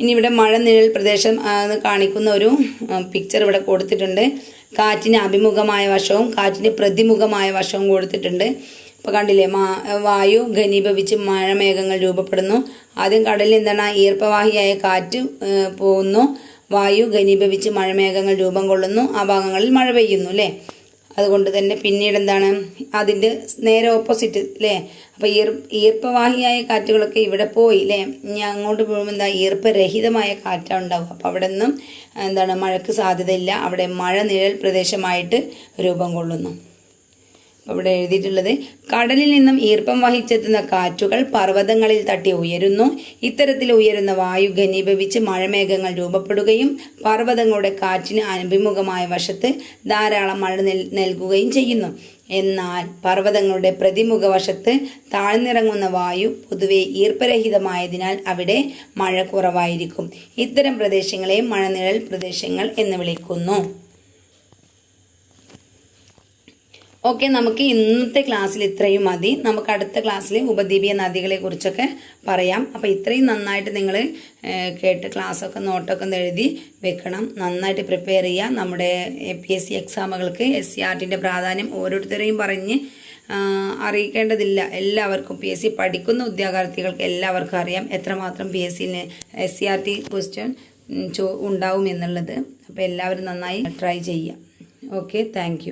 ഇനി ഇവിടെ മഴ നിഴൽ പ്രദേശം കാണിക്കുന്ന ഒരു പിക്ചർ ഇവിടെ കൊടുത്തിട്ടുണ്ട്. കാറ്റിന് അഭിമുഖമായ വശവും കാറ്റിന് പ്രതിമുഖമായ വശവും കൊടുത്തിട്ടുണ്ട്. ഇപ്പോൾ കണ്ടില്ലേ മാ വായു ഘനീഭവിച്ച് മഴമേഘങ്ങൾ രൂപപ്പെടുന്നു. ആദ്യം കടലിൽ എന്താണ് ഈർപ്പവാഹിയായ കാറ്റ് പോകുന്നു. വായു ഘനീഭവിച്ച് മഴമേഘങ്ങൾ രൂപം കൊള്ളുന്നു. ആ ഭാഗങ്ങളിൽ മഴ പെയ്യുന്നു അല്ലേ അതുകൊണ്ട് തന്നെ പിന്നീട് എന്താണ്? അതിന്റെ നേരെ ഓപ്പോസിറ്റ് അല്ലേ അപ്പോൾ ഈർ ഈർപ്പവാഹിയായ കാറ്റുകളൊക്കെ ഇവിടെ പോയി അല്ലേ ഇനി അങ്ങോട്ട് പോകുമ്പോൾ എന്താ? ഈർപ്പരഹിതമായ കാറ്റാണ് ഉണ്ടാവുക. അപ്പോൾ അവിടെ നിന്നും എന്താണ്? മഴയ്ക്ക് സാധ്യതയില്ല. അവിടെ മഴ നിഴൽ പ്രദേശമായിട്ട് രൂപം കൊള്ളുന്നു. അവിടെ എഴുതിയിട്ടുള്ളത് കടലിൽ നിന്നും ഈർപ്പം വഹിച്ചെത്തുന്ന കാറ്റുകൾ പർവതങ്ങളിൽ തട്ടി ഉയരുന്നു. ഇത്തരത്തിൽ ഉയരുന്ന വായു ഘനീഭവിച്ച് മഴമേഘങ്ങൾ രൂപപ്പെടുകയും പർവതങ്ങളുടെ കാറ്റിന് അഭിമുഖമായ വശത്ത് ധാരാളം മഴ നൽകുകയും ചെയ്യുന്നു. എന്നാൽ പർവതങ്ങളുടെ പ്രതിമുഖ വശത്ത് താഴ്ന്നിറങ്ങുന്ന വായു പൊതുവെ ഈർപ്പരഹിതമായതിനാൽ അവിടെ മഴ കുറവായിരിക്കും. ഇത്തരം പ്രദേശങ്ങളെ മഴനിഴൽ പ്രദേശങ്ങൾ എന്ന് വിളിക്കുന്നു. ഓക്കെ നമുക്ക് ഇന്നത്തെ ക്ലാസ്സിൽ ഇത്രയും മതി. നമുക്ക് അടുത്ത ക്ലാസ്സിൽ ഉപദ്വീപീയ നദികളെ കുറിച്ചൊക്കെ പറയാം. അപ്പോൾ ഇത്രയും നന്നായിട്ട് നിങ്ങൾ കേട്ട് ക്ലാസ്സൊക്കെ നോട്ടൊക്കെ ഒന്ന് എഴുതി വെക്കണം. നന്നായിട്ട് പ്രിപ്പയർ ചെയ്യുക. നമ്മുടെ എ പി എസ് സി എക്സാമുകൾക്ക് എസ് സി ആർട്ടിന്റെ പ്രാധാന്യം ഓരോരുത്തരെയും പറഞ്ഞ് അറിയിക്കേണ്ടതില്ല. എല്ലാവർക്കും പി എസ് സി പഠിക്കുന്ന ഉദ്യോഗാർത്ഥികൾക്ക് എല്ലാവർക്കും അറിയാം. എത്രമാത്രം P S സിന് S C R T question ഉണ്ടാവും എന്നുള്ളത്. അപ്പോൾ എല്ലാവരും നന്നായി ട്രൈ ചെയ്യുക. Okay thank